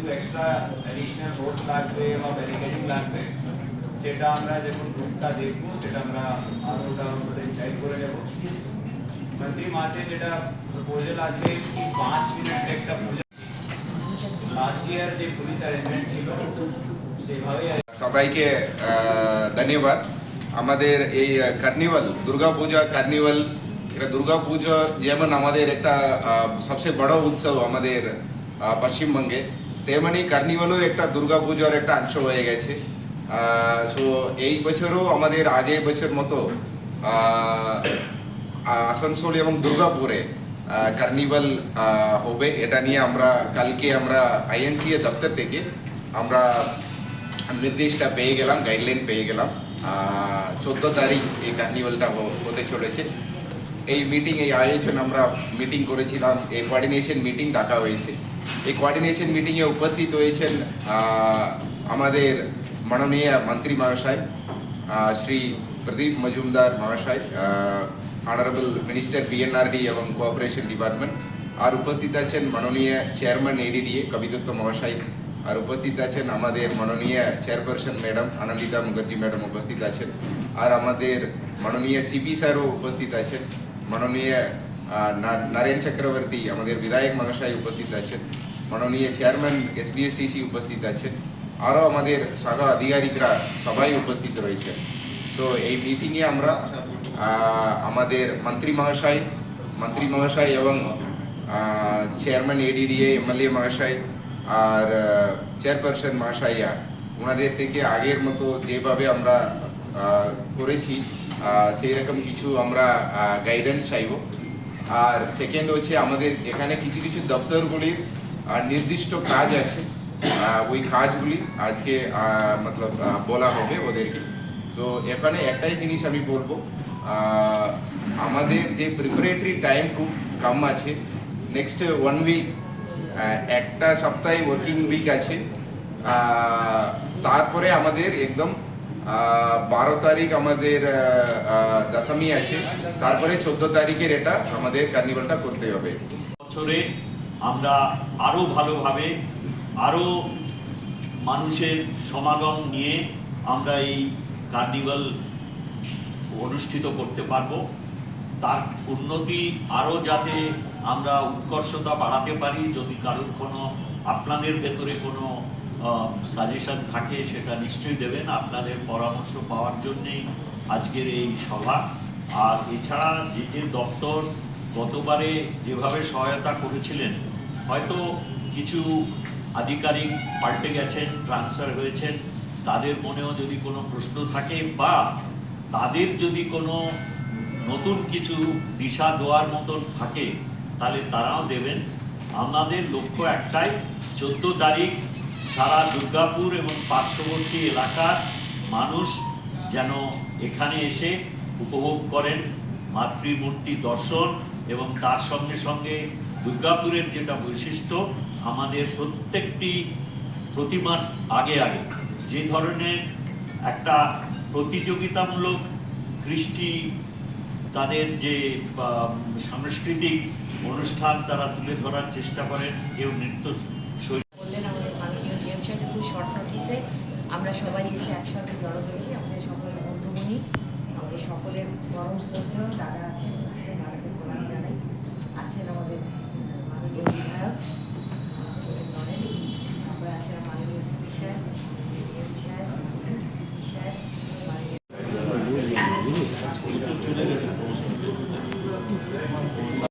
কিছু extra additional Rhodes লাগবে বা ব্যারিকেডিং লাগবে সেটা আমরা যখন রুটটা দেখবো সেটা আমরা আরো ওটা ওটা ডিসাইড করে নেব মন্ত্রী মাসে যেটা প্রপোজাল আছে কি পাঁচ মিনিট একটা পূজা লাস্ট ইয়ার যে পুলিশ অ্যারেঞ্জমেন্ট ছিল সেভাবেই সবাইকে আহ, ধন্যবাদ আমাদের এই কার্নিভাল দুর্গা পূজা কার্নিভাল এটা দুর্গা পুজো যেমন আমাদের একটা আহ, সবচেয়ে বড় উৎসব আমাদের আহ, পশ্চিমবঙ্গে তেমনি কার্নিভালও একটা দুর্গা পুজোর একটা অংশ হয়ে গেছে। সো এই বছরও আমাদের আগে বছর মতো আসানসোল এবং দুর্গাপুরে কার্নিভাল হবে। এটা নিয়ে আমরা কালকে আমরা আইএনসিএ দপ্তর থেকে আমরা নির্দেশটা পেয়ে গেলাম গাইডলাইন পেয়ে গেলাম। চোদ্দ তারিখ এই কার্নিভালটা হতে চলেছে। এই মিটিং এই আয়োজন আমরা মিটিং করেছিলাম। এই কোঅর্ডিনেশন মিটিং ডাকা হয়েছে। এই কোঅর্ডিনেশন মিটিংয়ে উপস্থিত হয়েছেন আমাদের মাননীয় মন্ত্রী মহাশয় শ্রী প্রদীপ মজুমদার মহাশয় অনারেবল মিনিস্টার পিএনআরডি এবং কোঅপারেশন ডিপার্টমেন্ট আর উপস্থিত আছেন মাননীয় চেয়ারম্যান এডিডিএ কবিদত্ত মহাশয়, আর উপস্থিত আছেন আমাদের মাননীয় chairperson madam Anandita Mukherjee madam উপস্থিত আছেন, আর আমাদের মাননীয় সিপি স্যারও উপস্থিত আছেন, মাননীয় নারায়ণ চক্রবর্তী আমাদের বিধায়ক মহাশয় উপস্থিত আছেন মাননীয় চেয়ারম্যান এসবিএসটিসি উপস্থিত আছেন। আরও আমাদের শাখা আধিকারিকরা সবাই উপস্থিত রয়েছেন। তো এই মিটিংয়ে আমরা আমাদের মন্ত্রী মহাশয় মন্ত্রী মহাশয় এবং চেয়ারম্যান এডিডিএ এমএলএ মহাশয় আর চেয়ারপারসন মহাশয়া ওনাদের থেকে আগের মতো যেভাবে আমরা করেছি সেই রকম কিছু আমরা গাইডেন্স চাইব। আর সেকেন্ড হচ্ছে আমাদের এখানে কিছু কিছু দপ্তরগুলির আহ, নির্দিষ্ট কাজ আছে। ওই কাজগুলি আজকে মতলব বলা হবে ওদেরকে। তো এখানে একটাই জিনিস আমি বলব আমাদের যে প্রিপারেটরি টাইম খুব কম আছে। নেক্সট ওয়ান উইক একটা সপ্তাহে ওয়ার্কিং উইক আছে। তারপরে আমাদের একদম বারো তারিখ আমাদের দশমী আছে। তারপরে চোদ্দ তারিখের এটা আমাদের কার্নিভালটা করতে হবে। বছরে আমরা আরও ভালোভাবে আরও মানুষের সমাগম নিয়ে আমরা এই কার্নিভাল অনুষ্ঠিত করতে পারব। তার উন্নতি আরও যাতে আমরা উৎকর্ষতা বাড়াতে পারি, যদি কারোর কোনো আপনাদের ভেতরে কোনো সাজেশন থাকে, সেটা নিশ্চয়ই দেবেন। আপনাদের পরামর্শ পাওয়ার জন্যেই আজকের এই সভা। আর এছাড়া যে যে দপ্তর গতবারে যেভাবে সহায়তা করেছিলেন হয়তো কিছু আধিকারিক পাল্টে গেছেন ট্রান্সফার হয়েছেন, তাদের মনেও যদি কোনো প্রশ্ন থাকে বা তাদের যদি কোনো নতুন কিছু দিশা দেওয়ার মতন থাকে, তাহলে তারাও দেবেন। আমাদের লক্ষ্য একটাই, চোদ্দ তারিখ সারা দুর্গাপুর এবং পার্শ্ববর্তী এলাকার মানুষ যেন এখানে এসে উপভোগ করেন, মাতৃমূর্তি দর্শন এবং তার সঙ্গে সঙ্গে দুর্গাপুরের যেটা বৈশিষ্ট্য, আমাদের প্রত্যেকটি প্রতিমার আগে আগে যে ধরনের একটা প্রতিযোগিতামূলক কৃষ্টি, তাদের যে সাংস্কৃতিক অনুষ্ঠান তারা তুলে ধরার চেষ্টা করেন, কেউ নৃত্য বললেন, আমাদের আমরা সবাই এসে একসাথে জড়ো হয়েছি, আমাদের সকলের বন্ধুমণি, আমাদের সকলের পরম শ্রদ্ধেয় দাদা আছেন